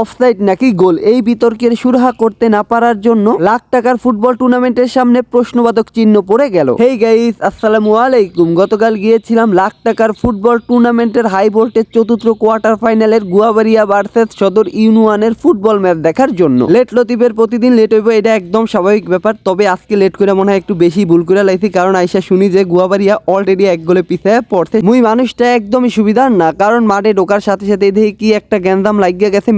Offside নাকি গোল? এই বিতর্কের সুরাহা করতে না পারার জন্য লাখ টাকার ফুটবল টুর্নামেন্টের সামনে প্রশ্নবাদক চিহ্ন পড়ে গেল। হেই গাইস আসসালামু আলাইকুম। গতকাল গিয়েছিলাম লাখ টাকার ফুটবল টুর্নামেন্টের হাই ভোল্টেজ চতুর্থ কোয়ার্টার ফাইনালের গুয়াবাড়িয়া ভার্সেস সদর ইউনিয়নের ফুটবল ম্যাচ দেখার জন্য। লেট লতিফের প্রতিদিন লেট হইব, এটা একদম স্বাভাবিক ব্যাপার। তবে আজকে লেট করে মনে হয় একটু বেশি ভুল করে লাইছি, কারণ আইসা শুনি যে গুয়াবাড়িয়া অলরেডি এক গোলে পিছিয়ে পড়ছে। মুই মানুষটা একদমই সুবিধার না, কারণ মাঠে ঢোকার সাথে সাথে দেখি কি একটা গ্যান্দাম লাগিয়া গেছে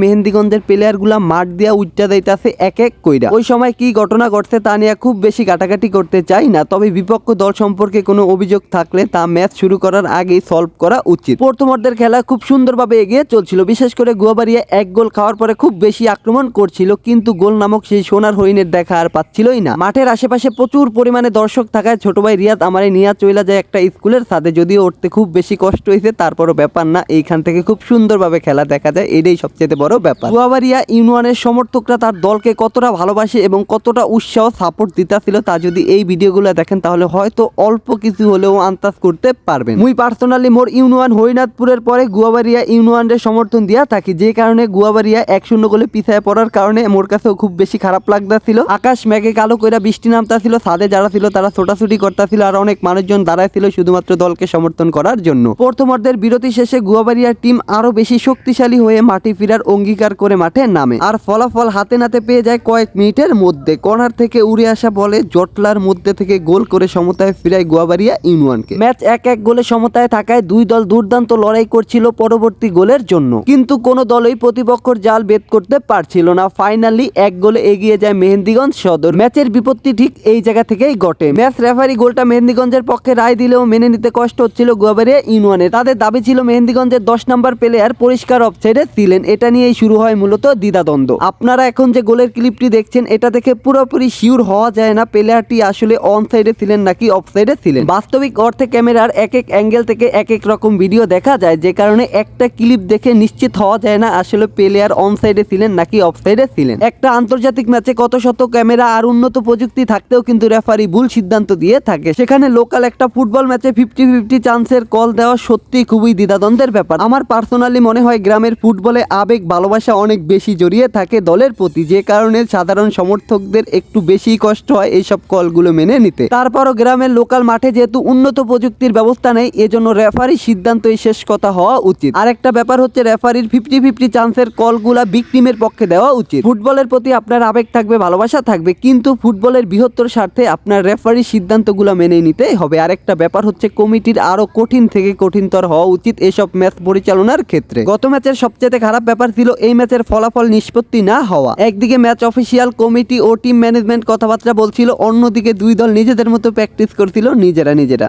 প্লেয়ারগুলা মাঠ দিয়া উচ্চা দিতেছে এক এক কইরা। ওই সময় কি ঘটনা ঘটছে তা নিয়ে খুব বেশি কাটাকাটি করতে চাই না, তবে বিপক্ষ দল সম্পর্কে কোনো অভিযোগ থাকলে তা ম্যাচ শুরু করার আগেই সলভ করা উচিত। প্রথমার্ধের খেলা খুব সুন্দরভাবে এগিয়ে চলছিল, বিশেষ করে গুয়াবাড়িয়া এক গোল খাওয়ার পরে খুব বেশি আক্রমণ করছিল, কিন্তু গোল নামক সেই সোনার হরিণের দেখা আর পাচ্ছিলই না। মাঠের আশেপাশে প্রচুর পরিমাণে দর্শক থাকায় ছোট ভাই রিয়াদ আমারে নিয়ে চইলা যায় একটা স্কুলের সাথে যদিও উঠতে খুব বেশি কষ্ট হয়েছে তারপরও ব্যাপার না, এইখান থেকে খুব সুন্দরভাবে খেলা দেখা যায়, এটাই সবচেয়ে বড় ব্যাপার। গুয়াবাড়িয়া ইউনিয়নের সমর্থকরা তার দলকে কতটা ভালোবাসে এবং কতটা উৎসাহ সাপোর্ট দিতেছিল তা যদি এই ভিডিওগুলো দেখেন তাহলে হয়তো অল্প কিছু হলেও আন্দাজ করতে পারবেন। মুই পার্সোনালি মোর ইউনিয়ন হরিনাথপুরের পরে গুয়াবাড়িয়া ইউনিয়নের সমর্থন দিয়া থাকি যে কারণে গুয়াবাড়িয়া এক শূন্য গোলে পিছায় পড়ার কারণে মোর কাছেও খুব বেশি খারাপ লাগতাছিল। আকাশ মেঘে কালো কইরা বৃষ্টি নামতাছিল ছাদে যারা ছিল তারা ছোটাছুটি করতেছিল আর অনেক মানুষজন দাঁড়াইছিল শুধুমাত্র দলকে সমর্থন করার জন্য। প্রথমার্ধের বিরতি শেষে গুয়াবাড়িয়ার টিম আরও বেশি শক্তিশালী হয়ে মাটি ফিরার অঙ্গীকার করে মাঠে নামে। আর ফলাফল হাতে নাতে পেয়ে যায় কয়েক মিনিটের মধ্যে। কর্নার থেকে উড়ে আসা বলে জটলার মধ্যে থেকে গোল করে সমতায় ফিরায় গুয়াবাড়িয়া ইউনিয়নকে। ম্যাচ এক এক গোলে সমতায় থাকায় দুই দল দুর্দান্ত লড়াই করছিল পরবর্তী গোলের জন্য। কিন্তু কোনো দলই প্রতিপক্ষর জাল বেদ করতে পারছিল না। ফাইনালি এক গোলে এগিয়ে যায় মেহেন্দিগঞ্জ সদর। ম্যাচের বিপত্তি ঠিক এই জায়গা থেকেই ঘটে। ম্যাচ রেফারি গোলটা মেহেন্দিগঞ্জের পক্ষে রায় দিলেও মেনে নিতে কষ্ট হচ্ছিল গুয়াবাড়িয়া ইউনিয়নে তাদের দাবি ছিল মেহেন্দিগঞ্জের দশ নম্বর প্লেয়ার পরিষ্কার অফসাইডে ছিলেন। এটা নিয়েই শুরু হয় মূলত দ্বিধাদ্বন্দ্ব। আপনারা এখন যে গোলের ক্লিপটি দেখছেন, এটা দেখে পুরোপুরি শিওর হওয়া যায় না প্লেয়ারটি আসলে অন সাইডে ছিলেন নাকি অফ সাইডে ছিলেন। বাস্তবিক অর্থে ক্যামেরার এক এক অ্যাঙ্গেল থেকে এক এক রকম ভিডিও দেখা যায়, যে কারণে একটা ক্লিপ দেখে নিশ্চিত হওয়া যায় না আসলে প্লেয়ার অন সাইডে ছিলেন নাকি অফ সাইডে ছিলেন। একটা আন্তর্জাতিক ম্যাচে কত শত ক্যামেরা আর উন্নত প্রযুক্তি থাকতেও কিন্তু রেফারি ভুল সিদ্ধান্ত দিয়ে থাকে। সেখানে লোকাল একটা ফুটবল ম্যাচে ফিফটি ফিফটি চান্সের কল দেওয়া সত্যি খুবই দ্বিধাদ্বন্দ্বের ব্যাপার। আমার পার্সোনালি মনে হয় গ্রামের ফুটবলে আবেগ, ভালোবাসা অনেক বেশি জড়িয়ে থাকে দলের প্রতি, যে কারণে সাধারণ সমর্থকদের একটু বেশি কষ্ট হয় এইসব কলগুলো মেনে নিতে। তারপরও গ্রামের লোকাল মাঠে যেহেতু উন্নত প্রযুক্তির ব্যবস্থা নেই, এজন্য রেফারি সিদ্ধান্তই শেষ কথা হওয়া উচিত। আরেকটা ব্যাপার হচ্ছে রেফারির ফিফটি ফিফটি চান্সের কলগুলা বিগ টিমের পক্ষে দেওয়া উচিত। ফুটবলের প্রতি আপনার আবেগ থাকবে, ভালোবাসা থাকবে, কিন্তু ফুটবলের বৃহত্তর স্বার্থে আপনার রেফারির সিদ্ধান্তগুলো মেনে নিতেই হবে। আরেকটা ব্যাপার হচ্ছে কমিটির আরও কঠিন থেকে কঠিনতর হওয়া উচিত এসব ম্যাচ পরিচালনার ক্ষেত্রে। গত ম্যাচের সবচেয়ে খারাপ ব্যাপার ছিল এই ম্যাচের ফলাফল নিষ্পত্তি না হওয়া। একদিকে ম্যাচ অফিসিয়াল কমিটি ও টিম ম্যানেজমেন্ট কথাবার্তা বলছিল, অন্যদিকে দুই দল নিজেদের মতো প্র্যাকটিস করছিল নিজেরা নিজেরা।